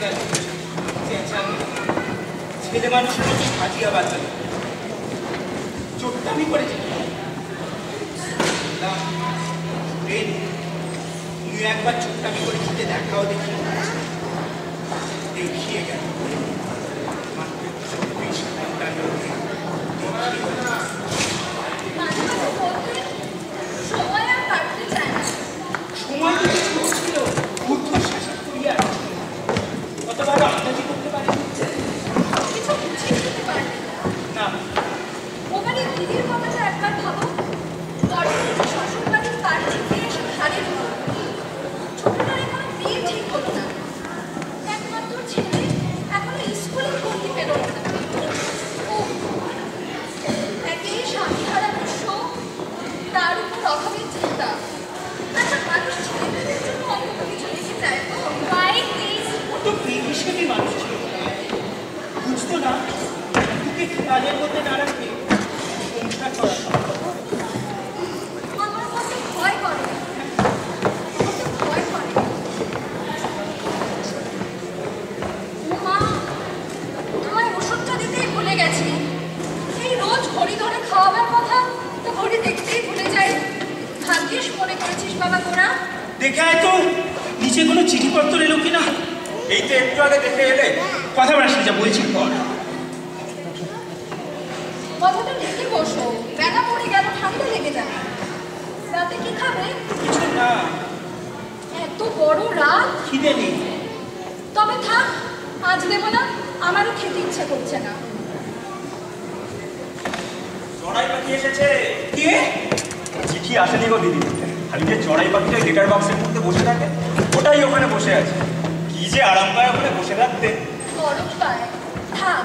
চেঁচানো ছেলে মানুষের মতো সাজিয়া বাঁচাল চোখটা আমি করেছি একবার চোটটামি করে ছুটে দেখাও দেখি। দেখিয়ে গেল মাত্র চব্বিশ ঘণ্টার মধ্যে দেখিয়ে গেল। মাঝে মাঝে বলতে সময় আর কাটতে চায় না সময় তো কিছু ছিল ঊর্ধ্বশ্বাস করিয়া কতবার আন্দাজি করতে পারি কিছু বুঝিয়ে দিতে পারে না ওখানে দিদির কথাটা একবার ভাবো পরে যে শ্বশুর বাড়ির তার থেকে এসে ঘাড়ে ঢুকলো ছোটটার এখনও বিয়ে ঠিক হলো না একমাত্র ছেলে এখনও স্কুলে ভর্তি পেল না ও একে স্বামী হারা বিশ্ব তার উপর অভাবের চিন্তা আচ্ছা মানুষ ছেলেদের জন্য অন্তত কিছু লিখে চায় তো রাইট প্লিজ কত বেহিসেবি মানুষ ছিল বুঝতো না তোকে খেয়ালের মধ্যে না রাখবে সংসার করা সম্ভব নয়। আমার কত ভয় করে কত ভয় করে ও মা তোমায় ওষুধটা দিতেই ভুলে গেছি এই রোজ ঘড়ি ধরে খাওয়াবার কথা তো ঘড়ি দেখতেই ভুলে যাই ভাগ্যিস মনে করেছিস বাবা তোরা। দেখে আয় তো নিচে কোনো চিঠিপত্র এলো কিনা? এই তো একটু আগে দেখে এলে কথা বলার যা বলছি। কর কথাটা লিখে বসো। বেলা পড়ে গেল ঠান্ডা লেগে যাবে রাতে কি খাবে? কিছু না। এত বড় রাত। খিদে নেই। তবে থাক আজ দেবো না আমারও খেতে ইচ্ছে করছে না। চড়াই পাখি এসেছে। কে? চিঠি আসেনি গো দিদি। খালি যে চড়াই পাখিটা লেটার বক্সের মধ্যে বসে থাকে ওটাই ওখানে বসে আছে। যে আরাম পায় ওখানে বসে থাকতে? গরম পায়। থাক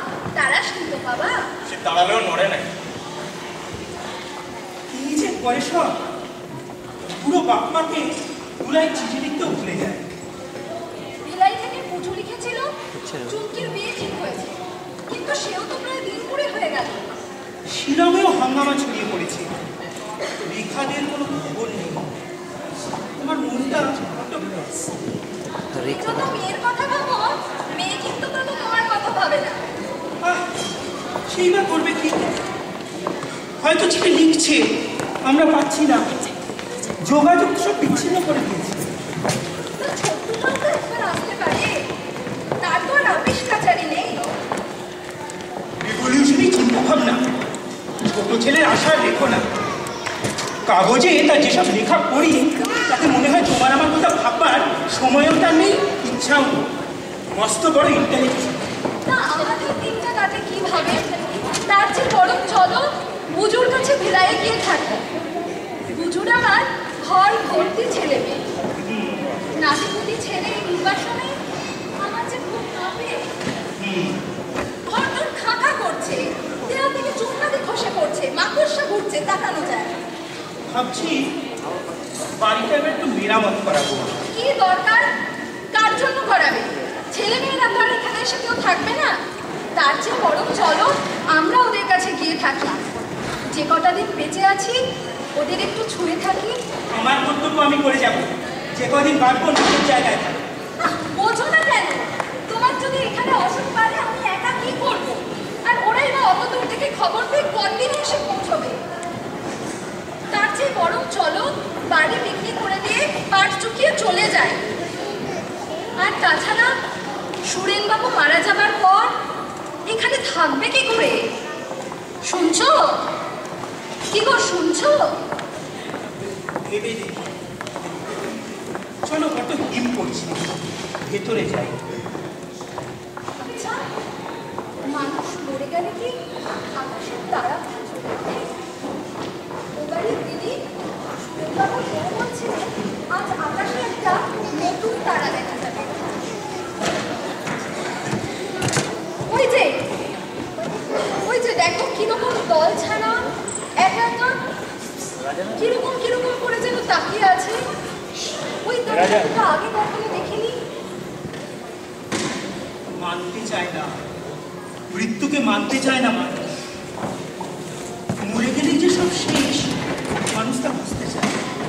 শুনতো বাবা। সে দাঁড়ালেও নড়ে না। কি যে পয়সা পুরো বাপ মাকে পুরাই চিঠি লিখতেও ভুলে যায় ভিলাই থেকে পুজো লিখেছিল চুমকির বিয়ে ঠিক হয়েছে। কিন্তু সেও তো প্রায় দিন কুড়ি হয়ে গেল। শিলংয়েও হাঙ্গামা ছড়িয়ে পড়েছে। রেখাদের কোনো খবর নেই। তোমার মনটা সেই বা করবে কি? হয়তো চিঠি লিখছে আমরা পাচ্ছি না। যোগাযোগ সব বিচ্ছিন্ন করে দিয়েছে। চিন্তা ভাবনা। ছোট ছেলের আশা রেখো না। কাগজে তার যেসব লেখা পড়ি তাতে মনে হয় তোমার আমার কথা ভাববার সময়ও তার নেই ইচ্ছাও নেই। মস্ত বড় ইন্টেলিজেন্স না আমাদের দিনটা কাটে কীভাবে তার চেয়ে বরং চলো বুজুর কাছে ভিলায়ে গিয়ে থাকো। বুজুর আমার ঘর ভর্তি ছেলে মেয়ে। নাতিপুতি ছেলে এই নির্বাসনে আমার যে খুব কাঁপে ঘর তোর খাঁকা করছে দেওয়া থেকে চুনকাতে খসে পড়ছে মাকড়সা ঘুরছে তাকানো যায় ভাবছি বাড়িটা এবার একটু মেরামত করাবো। কি দরকার? কার জন্য করাবে? ছেলে মেয়েরা তো আর এখানে এসে কেউ থাকবে না। তার চেয়ে বরং চলো আমরা ওদের কাছে গিয়ে থাকি। যে কটা দিন বেঁচে আছি ওদের একটু ছুঁয়ে থাকি। আমার কর্তব্য আমি করে যাব। যে কদিন বাঁচবো নিজের জায়গায়। বোঝো না কেন? তোমার যদি এখানে অসুখ পারে আমি একা কি করব? আর ওরাই বা অত দূর থেকে খবর পেয়ে কদিনে এসে পৌঁছবে? চলো বাড়ি বিক্রি করে দিয়ে পাট চুকিয়ে চলে যায় আর তাছাড়া সুরেনবাবু মারা যাবার পর এখানে থাকবে কি করে? শুনছো? কি গো শুনছো? চলো কত হিম পড়ছে ভেতরে যাই। আচ্ছা মানুষ মরে গেলে কি আকাশের তারা চলে ওঠে? ও বাড়ির দিদি সুরেশবাবু বউ বলছিলেন আজ আকাশে একটা নতুন তারা দেখা যাবে। ওই যে ওই যে দেখো কীরকম দল ছাড়া একা একা কীরকম কীরকম করে যেন তাকিয়ে আছে। ওই আগে কখনো দেখিনি। মানতে চায় না। মৃত্যুকে মানতে চায় না মানুষ। মরে গেলেই যে সব শেষ। মানুষ তা বুঝতে চায় না।